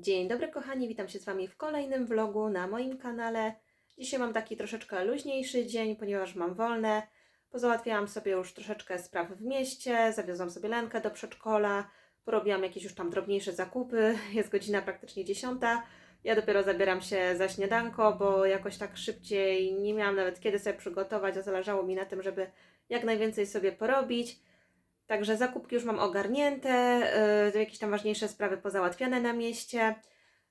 Dzień dobry kochani, witam się z Wami w kolejnym vlogu na moim kanale. Dzisiaj mam taki troszeczkę luźniejszy dzień, ponieważ mam wolne. Pozałatwiałam sobie już troszeczkę spraw w mieście, zawiozłam sobie Lenkę do przedszkola, porobiłam jakieś już tam drobniejsze zakupy, jest godzina praktycznie dziesiąta. Ja dopiero zabieram się za śniadanko, bo jakoś tak szybciej nie miałam nawet kiedy sobie przygotować, a zależało mi na tym, żeby jak najwięcej sobie porobić. Także zakupki już mam ogarnięte, yy, jakieś tam ważniejsze sprawy pozałatwiane na mieście.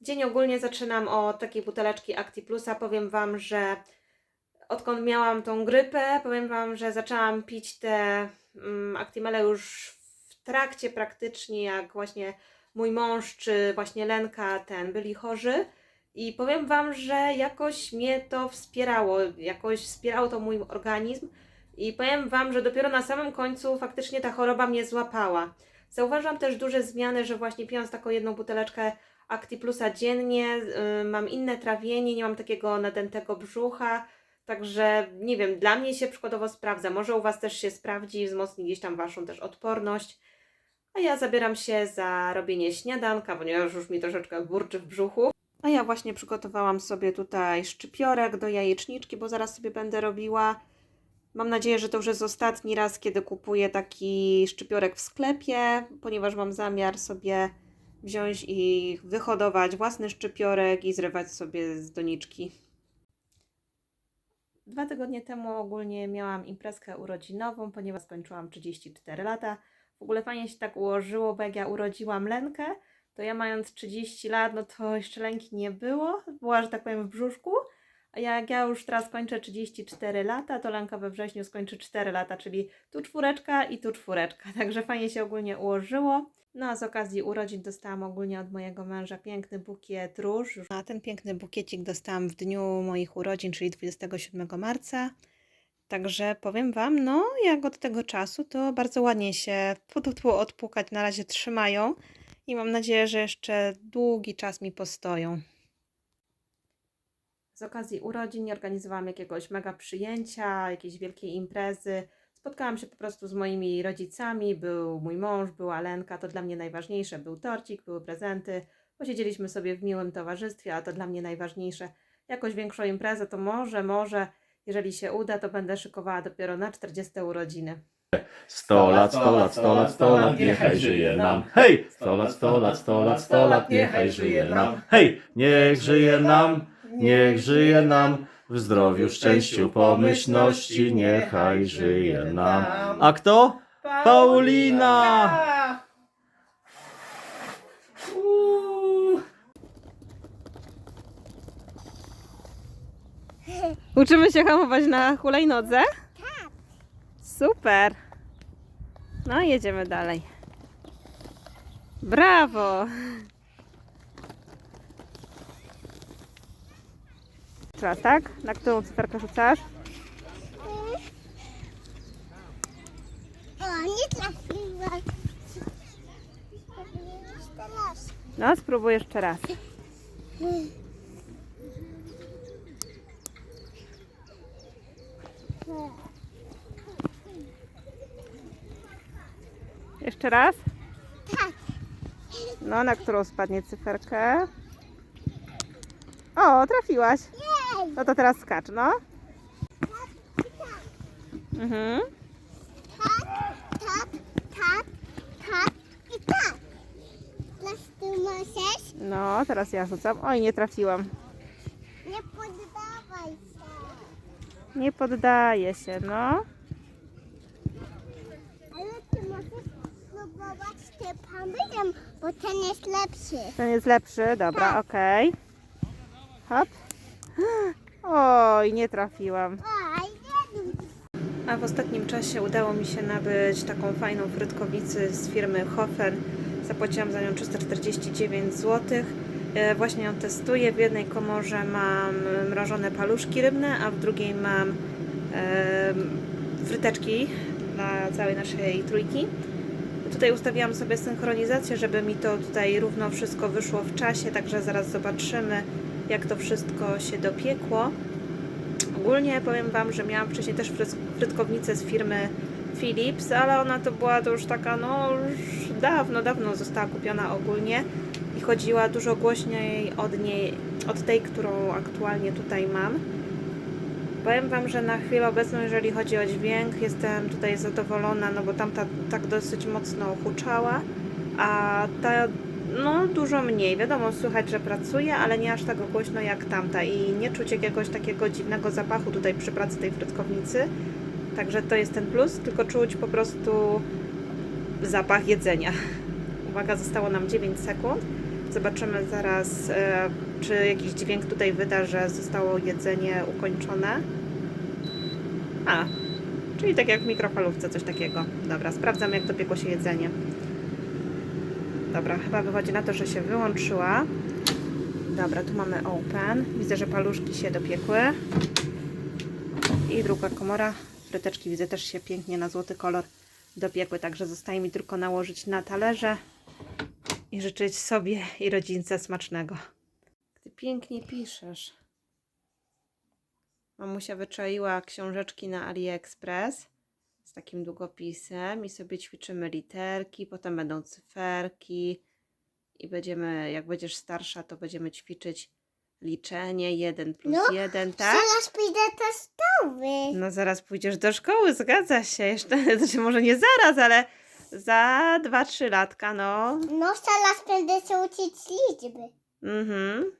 Dzień ogólnie zaczynam od takiej buteleczki Acti Plusa. Powiem Wam, że odkąd miałam tą grypę, powiem Wam, że zaczęłam pić te mm, Actimele już w trakcie praktycznie, jak właśnie mój mąż czy właśnie Lenka ten byli chorzy. I powiem Wam, że jakoś mnie to wspierało, jakoś wspierało to mój organizm. I powiem Wam, że dopiero na samym końcu faktycznie ta choroba mnie złapała. Zauważam też duże zmiany, że właśnie pijąc taką jedną buteleczkę Actiplusa dziennie, yy, mam inne trawienie, nie mam takiego nadętego brzucha. Także nie wiem, dla mnie się przykładowo sprawdza. Może u Was też się sprawdzi, wzmocni gdzieś tam Waszą też odporność. A ja zabieram się za robienie śniadanka, ponieważ już mi troszeczkę burczy w brzuchu. A ja właśnie przygotowałam sobie tutaj szczypiorek do jajeczniczki, bo zaraz sobie będę robiła. Mam nadzieję, że to już jest ostatni raz, kiedy kupuję taki szczypiorek w sklepie, ponieważ mam zamiar sobie wziąć i wyhodować własny szczypiorek i zrywać sobie z doniczki. Dwa tygodnie temu ogólnie miałam imprezkę urodzinową, ponieważ skończyłam 34 lata. W ogóle fajnie się tak ułożyło, bo jak ja urodziłam Lenkę, to ja mając 30 lat, no to jeszcze Lenki nie było, była, że tak powiem, w brzuszku. A jak ja już teraz kończę 34 lata, to Lenka we wrześniu skończy 4 lata, czyli tu czwóreczka i tu czwóreczka. Także fajnie się ogólnie ułożyło. No a z okazji urodzin dostałam ogólnie od mojego męża piękny bukiet róż. A ten piękny bukiecik dostałam w dniu moich urodzin, czyli 27 marca. Także powiem Wam, no jak od tego czasu, to bardzo ładnie się tu odpukać na razie trzymają i mam nadzieję, że jeszcze długi czas mi postoją. Z okazji urodzin nie organizowałam jakiegoś mega przyjęcia, jakiejś wielkiej imprezy. Spotkałam się po prostu z moimi rodzicami, był mój mąż, była Lenka, to dla mnie najważniejsze. Był torcik, były prezenty, posiedzieliśmy sobie w miłym towarzystwie, a to dla mnie najważniejsze. Jakoś większą imprezę to może, może, jeżeli się uda, to będę szykowała dopiero na 40 urodziny. Sto lat, sto lat, sto lat, sto lat, niechaj żyje nam. Hej! Sto lat, sto lat, sto lat, sto lat, niechaj żyje nam. Hej! Niech żyje nam, niech żyje nam. W zdrowiu, szczęściu, pomyślności, niechaj żyje nam. A kto? Paulina! Uczymy się hamować na hulajnodze? Tak. Super. No, jedziemy dalej. Brawo! Tak? Na którą cyferkę rzucasz? O, nie trafiłam. No, spróbuj jeszcze raz. Jeszcze raz? Tak. No, na którą spadnie cyferkę? O, trafiłaś. No to teraz skacz, no. Mhm. Tak, tak, tak, tak i tak. Teraz ty możesz. No, teraz ja rzucam. Oj, nie trafiłam. Nie poddawaj się. Nie poddaję się, no. Ale ty możesz spróbować tym pamiętam, bo ten jest lepszy. Ten jest lepszy, dobra, okej. Hop. Oj, nie trafiłam. A w ostatnim czasie udało mi się nabyć taką fajną frytkowicę z firmy Hofen. Zapłaciłam za nią 349 zł. E, Właśnie ją testuję. W jednej komorze mam mrożone paluszki rybne, a w drugiej mam e, fryteczki dla całej naszej trójki. Tutaj ustawiłam sobie synchronizację, żeby mi to tutaj równo wszystko wyszło w czasie, także zaraz zobaczymy, jak to wszystko się dopiekło. Ogólnie powiem Wam, że miałam wcześniej też fryt- frytkownicę z firmy Philips, ale ona to była to już taka, no już dawno, dawno została kupiona ogólnie i chodziła dużo głośniej od niej, od tej, którą aktualnie tutaj mam. Powiem Wam, że na chwilę obecną, jeżeli chodzi o dźwięk, jestem tutaj zadowolona, no bo tamta tak dosyć mocno huczała, a ta no dużo mniej. Wiadomo, słychać, że pracuje, ale nie aż tak głośno jak tamta i nie czuć jakiegoś takiego dziwnego zapachu tutaj przy pracy tej frytkownicy. Także to jest ten plus, tylko czuć po prostu zapach jedzenia. Uwaga, zostało nam 9 sekund. Zobaczymy zaraz, e, czy jakiś dźwięk tutaj wyda, że zostało jedzenie ukończone. A, czyli tak jak w mikrofalówce, coś takiego. Dobra, sprawdzam jak dopiekło się jedzenie. Dobra, chyba wychodzi na to, że się wyłączyła. Dobra, tu mamy open. Widzę, że paluszki się dopiekły. I druga komora. Fryteczki widzę też się pięknie na złoty kolor dopiekły, także zostaje mi tylko nałożyć na talerze i życzyć sobie i rodzince smacznego. Ty pięknie piszesz. Mamusia wyczaiła książeczki na AliExpress z takim długopisem i sobie ćwiczymy literki, potem będą cyferki i będziemy, jak będziesz starsza, to będziemy ćwiczyć liczenie 1 plus No, 1, tak? Zaraz pójdę do szkoły. No zaraz pójdziesz do szkoły, zgadza się. Jeszcze, znaczy może nie zaraz, ale za 2-3 latka, no. No, zaraz będę się uczyć liczby. Mhm.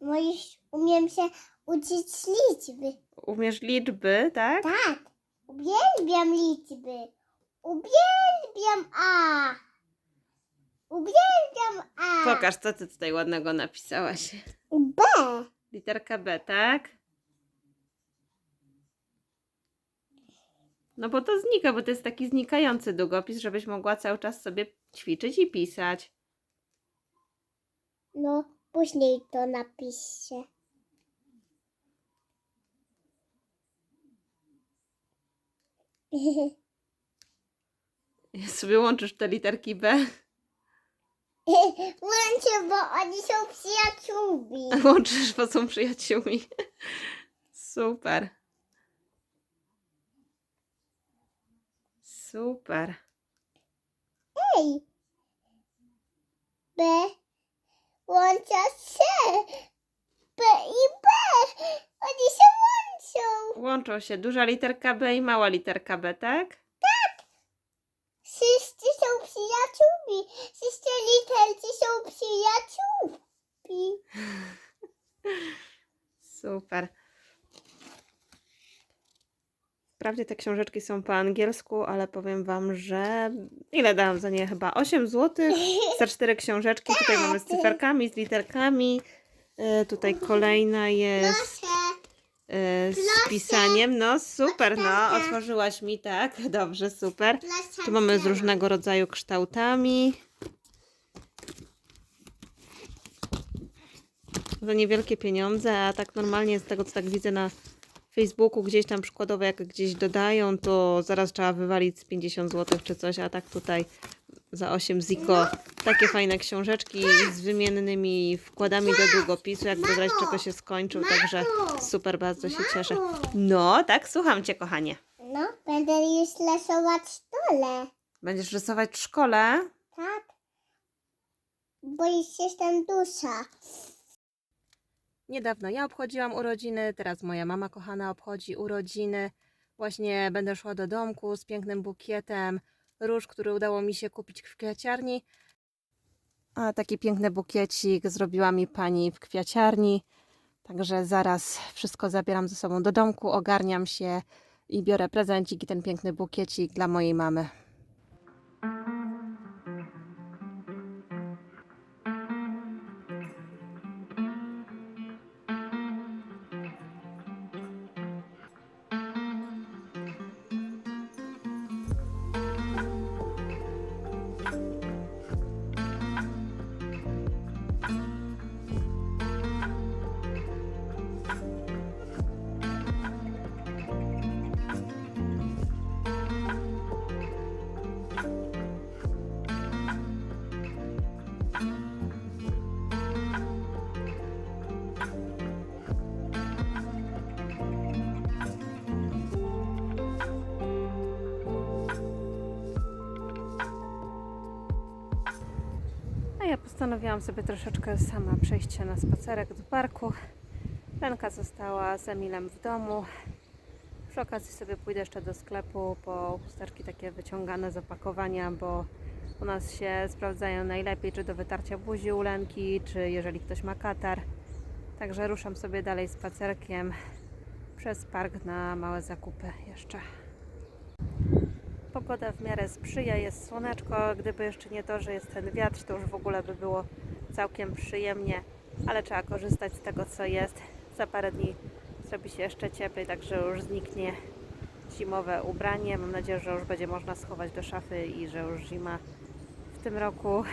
Bo już umiem się uczyć liczby. Umiesz liczby, tak? Tak, uwielbiam liczby. Uwielbiam A. Uwielbiam A. Pokaż, co ty tutaj ładnego napisałaś. B. Literka B, tak? No bo to znika, bo to jest taki znikający długopis, żebyś mogła cały czas sobie ćwiczyć i pisać. No, później to napiszę. Sobie łączysz te literki B, Łączę, bo oni są przyjaciółmi. łączysz, bo są przyjaciółmi. Super. Super. Ej. B. Łącza się. B i B. Oni się łączą. Łączą się duża literka B i mała literka B, tak? Wszyscy są przyjaciółmi. Wszystkie literki są przyjaciółmi. Super. Wprawdzie te książeczki są po angielsku, ale powiem Wam, że ile dałam za nie? Chyba 8 zł za cztery książeczki. Tutaj mamy z cyferkami, z literkami. E, tutaj kolejna jest pisaniem. No super, no otworzyłaś mi, tak? Dobrze, super. Tu mamy z różnego rodzaju kształtami. Za niewielkie pieniądze, a tak normalnie z tego co tak widzę na Facebooku gdzieś tam przykładowo jak gdzieś dodają, to zaraz trzeba wywalić z 50 zł czy coś, a tak tutaj za 8 ziko takie fajne książeczki z wymiennymi wkładami do długopisu, jakby razie czego się skończył, także super, bardzo się cieszę. No, tak, słucham Cię kochanie. No, będę już rysować w stole. Będziesz rysować w szkole? Tak. Bo już jestem duża. Niedawno ja obchodziłam urodziny, teraz moja mama kochana obchodzi urodziny. Właśnie będę szła do domku z pięknym bukietem róż, który udało mi się kupić w kwiaciarni. A taki piękny bukiecik zrobiła mi pani w kwiaciarni. Także zaraz wszystko zabieram ze sobą do domku, ogarniam się i biorę prezencik i ten piękny bukiecik dla mojej mamy. Postanowiłam sobie troszeczkę sama przejść się na spacerek do parku. Lenka została z Emilem w domu. Przy okazji sobie pójdę jeszcze do sklepu po chusteczki takie wyciągane z opakowania, bo u nas się sprawdzają najlepiej, czy do wytarcia buzi u Lenki, czy jeżeli ktoś ma katar. Także ruszam sobie dalej spacerkiem przez park na małe zakupy jeszcze. Pogoda w miarę sprzyja, jest słoneczko. Gdyby jeszcze nie to, że jest ten wiatr, to już w ogóle by było całkiem przyjemnie, ale trzeba korzystać z tego, co jest. Za parę dni zrobi się jeszcze cieplej, także już zniknie zimowe ubranie. Mam nadzieję, że już będzie można schować do szafy i że już zima w tym roku,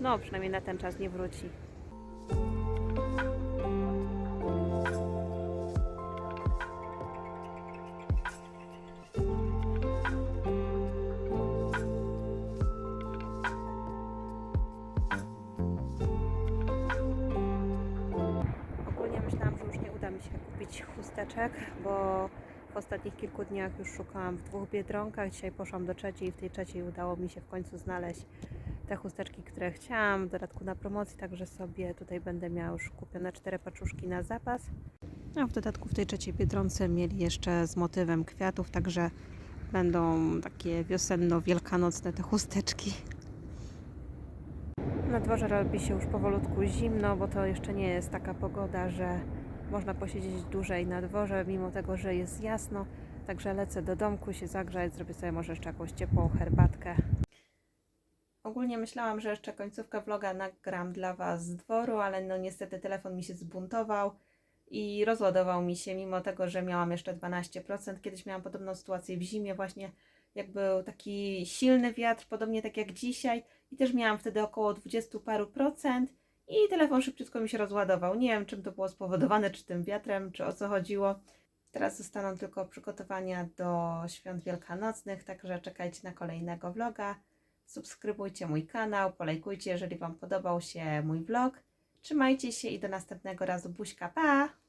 no przynajmniej na ten czas nie wróci. Bo w ostatnich kilku dniach już szukałam w dwóch biedronkach. Dzisiaj poszłam do trzeciej i w tej trzeciej udało mi się w końcu znaleźć te chusteczki, które chciałam. W dodatku na promocji, także sobie tutaj będę miała już kupione cztery paczuszki na zapas. A w dodatku w tej trzeciej biedronce mieli jeszcze z motywem kwiatów, także będą takie wiosenno-wielkanocne te chusteczki. Na dworze robi się już powolutku zimno, bo to jeszcze nie jest taka pogoda, że można posiedzieć dłużej na dworze, mimo tego, że jest jasno. Także lecę do domku się zagrzać, zrobię sobie może jeszcze jakąś ciepłą herbatkę. Ogólnie myślałam, że jeszcze końcówkę vloga nagram dla Was z dworu, ale no niestety telefon mi się zbuntował i rozładował mi się, mimo tego, że miałam jeszcze 12%. Kiedyś miałam podobną sytuację w zimie, właśnie jak był taki silny wiatr, podobnie tak jak dzisiaj i też miałam wtedy około 20 paru procent i telefon szybciutko mi się rozładował. Nie wiem, czym to było spowodowane, czy tym wiatrem, czy o co chodziło. Teraz zostaną tylko przygotowania do świąt wielkanocnych, także czekajcie na kolejnego vloga. Subskrybujcie mój kanał, polajkujcie, jeżeli Wam podobał się mój vlog. Trzymajcie się i do następnego razu. Buźka, pa!